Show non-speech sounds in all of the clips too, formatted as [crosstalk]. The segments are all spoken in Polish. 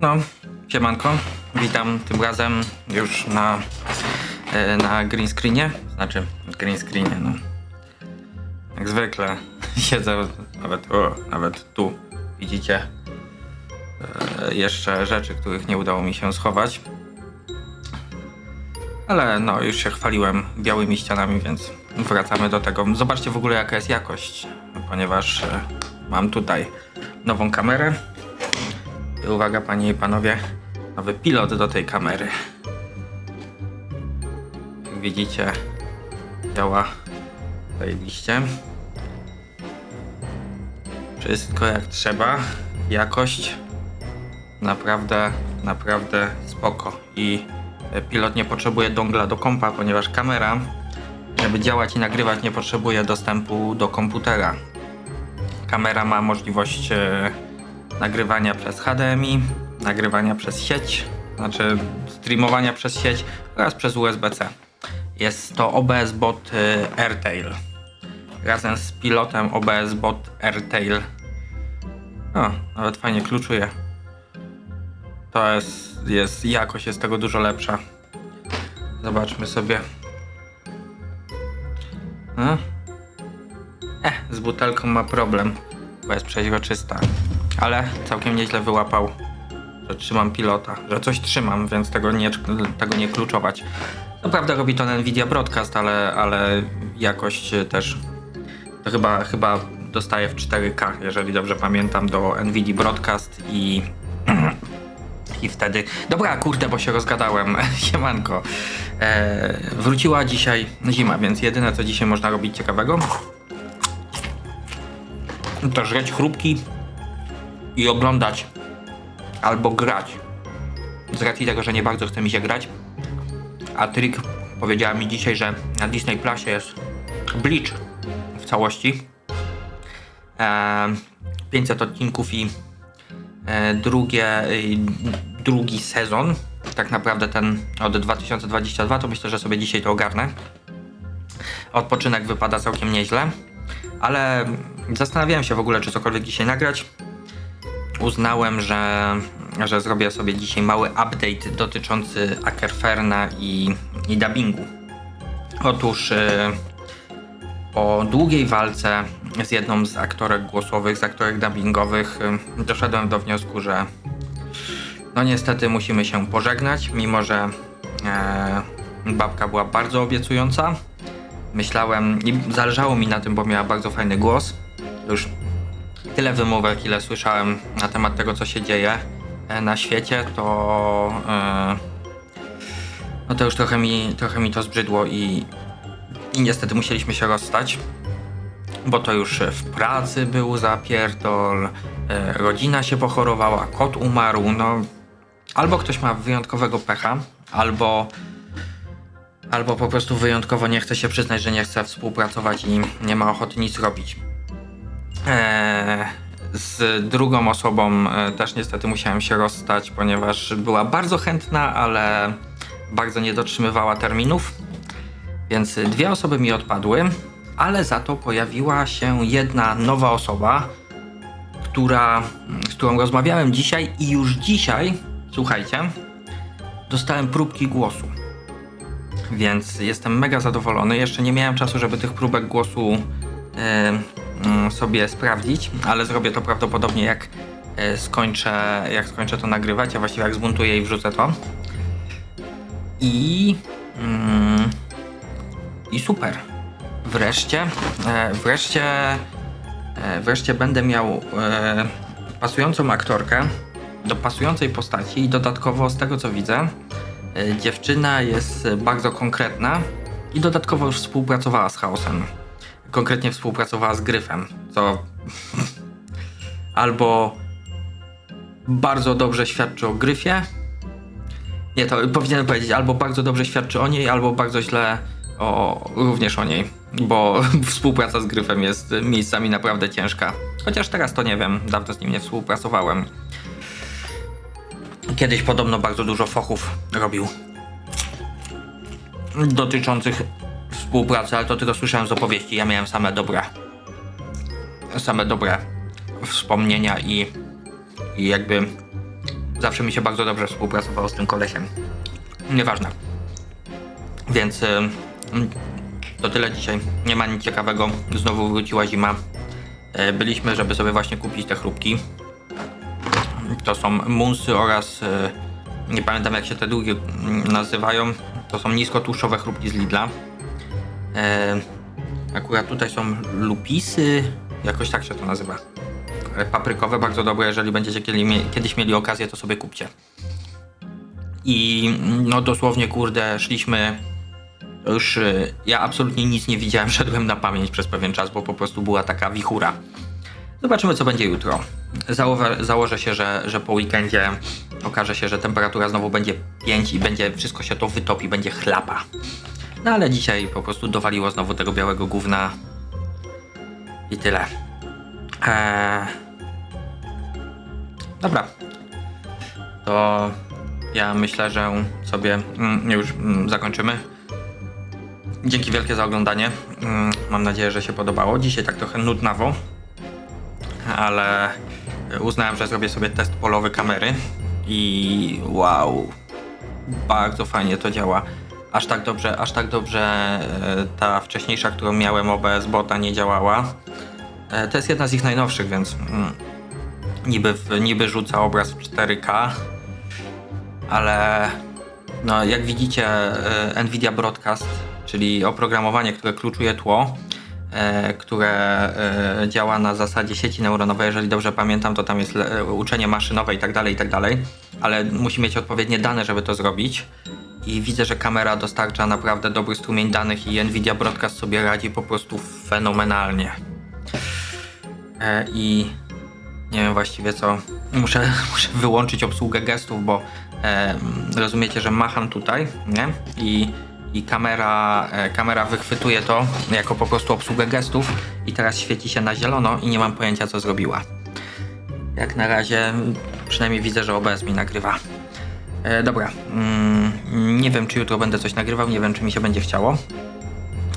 No, siemanko. Witam tym razem już na, e, na green screenie. Znaczy, green screenie, no. Jak zwykle [laughs] siedzę nawet, o, nawet tu. Widzicie e, jeszcze rzeczy, których nie udało mi się schować. Ale no, już się chwaliłem białymi ścianami, więc wracamy do tego. Zobaczcie w ogóle jaka jest jakość, ponieważ e, mam tutaj nową kamerę. I uwaga, panie i panowie, nowy pilot do tej kamery. Jak widzicie, działa zajebiście. Wszystko jak trzeba. Jakość naprawdę, naprawdę spoko. I e, pilot nie potrzebuje dongla do kompa, ponieważ kamera, żeby działać i nagrywać, nie potrzebuje dostępu do komputera. Kamera ma możliwość e, nagrywania przez HDMI, nagrywania przez sieć, znaczy streamowania przez sieć oraz przez USB-C. Jest to OBS Bot e, Airtail. Razem z pilotem OBS Bot Airtail. O, nawet fajnie kluczuje. To jest, jest jakość jest tego dużo lepsza. Zobaczmy sobie. Eh, z butelką ma problem, bo jest przeźroczysta. Ale całkiem nieźle wyłapał, że trzymam pilota, że coś trzymam, więc tego nie, tego nie kluczować. Co prawda robi to Nvidia Broadcast, ale, ale jakość też to chyba, chyba dostaje w 4K, jeżeli dobrze pamiętam, do Nvidia Broadcast i [clears throat] i wtedy. Dobra, kurde, bo się rozgadałem. [laughs] Siemanko. E, wróciła dzisiaj zima, więc jedyne co dzisiaj można robić ciekawego to żreć chrupki i oglądać albo grać. Z racji tego, że nie bardzo chce mi się grać. A Trik powiedziała mi dzisiaj, że na Disney Plusie jest Bleach w całości. E, 500 odcinków i e, drugie, e, drugi sezon. Tak naprawdę ten od 2022 to myślę, że sobie dzisiaj to ogarnę. Odpoczynek wypada całkiem nieźle, ale zastanawiałem się w ogóle, czy cokolwiek dzisiaj nagrać. Uznałem, że, że zrobię sobie dzisiaj mały update dotyczący Ackerferna i, i dubbingu. Otóż e, po długiej walce z jedną z aktorek głosowych, z aktorek dubbingowych, y, doszedłem do wniosku, że no niestety musimy się pożegnać, mimo że e, babka była bardzo obiecująca. Myślałem, i zależało mi na tym, bo miała bardzo fajny głos. Już tyle wymówek, ile słyszałem na temat tego, co się dzieje e, na świecie, to e, no to już trochę mi, trochę mi to zbrzydło i, i niestety musieliśmy się rozstać, bo to już w pracy był zapierdol, e, rodzina się pochorowała, kot umarł, no albo ktoś ma wyjątkowego pecha, albo albo po prostu wyjątkowo nie chce się przyznać, że nie chce współpracować i nie ma ochoty nic robić. Eee, z drugą osobą e, też niestety musiałem się rozstać, ponieważ była bardzo chętna, ale bardzo nie dotrzymywała terminów. Więc dwie osoby mi odpadły, ale za to pojawiła się jedna nowa osoba, która, z którą rozmawiałem dzisiaj i już dzisiaj, słuchajcie, dostałem próbki głosu. Więc jestem mega zadowolony. Jeszcze nie miałem czasu, żeby tych próbek głosu e, mm, sobie sprawdzić, ale zrobię to prawdopodobnie jak e, skończę, jak skończę to nagrywać, a właściwie jak zmontuję i wrzucę to. I mm, i super. Wreszcie, e, wreszcie, e, wreszcie będę miał pasującą aktorkę do pasującej postaci i dodatkowo z tego co widzę, dziewczyna jest bardzo konkretna i dodatkowo już współpracowała z Chaosem. Konkretnie współpracowała z Gryfem, co albo bardzo dobrze świadczy o Gryfie, nie, to powinienem powiedzieć, albo bardzo dobrze świadczy o niej, albo bardzo źle o, również o niej, bo [laughs] współpraca z Gryfem jest miejscami naprawdę ciężka. Chociaż teraz to nie wiem, dawno z nim nie współpracowałem. Kiedyś podobno bardzo dużo fochów robił dotyczących współpracy, ale to tylko słyszałem z opowieści. Ja miałem same dobre, same dobre wspomnienia i, i jakby Zawsze mi się bardzo dobrze współpracowało z tym kolesiem. Nieważne. Więc to tyle dzisiaj. Nie ma nic ciekawego. Znowu wróciła zima. E, Byliśmy, żeby sobie właśnie kupić te chrupki. To są munsy oraz e, nie pamiętam jak się te drugie mm, nazywają. To są niskotłuszczowe chrupki z Lidla. E, Akurat tutaj są lupisy, jakoś tak się to nazywa. Paprykowe, bardzo dobre, jeżeli będziecie kiedyś mieli okazję, to sobie kupcie. I no dosłownie, kurde, szliśmy to już y, ja absolutnie nic nie widziałem, [laughs] szedłem na pamięć przez pewien czas, bo po prostu była taka wichura. Zobaczymy, co będzie jutro. Założę, założę się, że, że po weekendzie okaże się, że temperatura znowu będzie 5 i będzie wszystko się to wytopi, będzie chlapa. No ale dzisiaj po prostu dowaliło znowu tego białego gówna i tyle. Eee... Dobra. To ja myślę, że sobie mm, już mm, zakończymy. Dzięki wielkie za oglądanie. Mm, Mam nadzieję, że się podobało. Dzisiaj tak trochę nudnawo, ale uznałem, że zrobię sobie test polowy kamery i wow, bardzo fajnie to działa. Aż tak dobrze, aż tak dobrze e, ta wcześniejsza, którą miałem OBS bota nie działała. E, To jest jedna z ich najnowszych, więc mm, niby, niby rzuca obraz w 4K, ale no, jak widzicie, e, Nvidia Broadcast, czyli oprogramowanie, które kluczuje tło, które e, działa na zasadzie sieci neuronowej, jeżeli dobrze pamiętam, to tam jest uczenie maszynowe i tak dalej, i tak dalej, ale musi mieć odpowiednie dane, żeby to zrobić. I widzę, że kamera dostarcza naprawdę dobry strumień danych i Nvidia Broadcast sobie radzi po prostu fenomenalnie. E, I nie wiem właściwie co. Muszę, [laughs] muszę wyłączyć obsługę gestów, bo e, rozumiecie, że macham tutaj, nie? I, i kamera, e, kamera wychwytuje to jako po prostu obsługę gestów i teraz świeci się na zielono i nie mam pojęcia co zrobiła. Jak na razie przynajmniej widzę, że OBS mi nagrywa. E, dobra, mm, nie wiem czy jutro będę coś nagrywał, nie wiem czy mi się będzie chciało.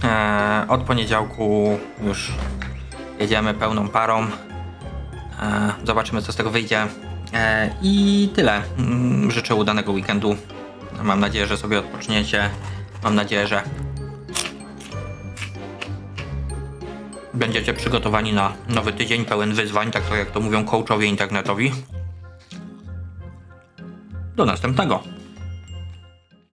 E, od poniedziałku już jedziemy pełną parą. E, Zobaczymy, co z tego wyjdzie. E, I tyle. Mm, Życzę udanego weekendu. Mam nadzieję, że sobie odpoczniecie. Mam nadzieję, że będziecie przygotowani na nowy tydzień pełen wyzwań, tak jak to mówią coachowie internetowi. Do następnego.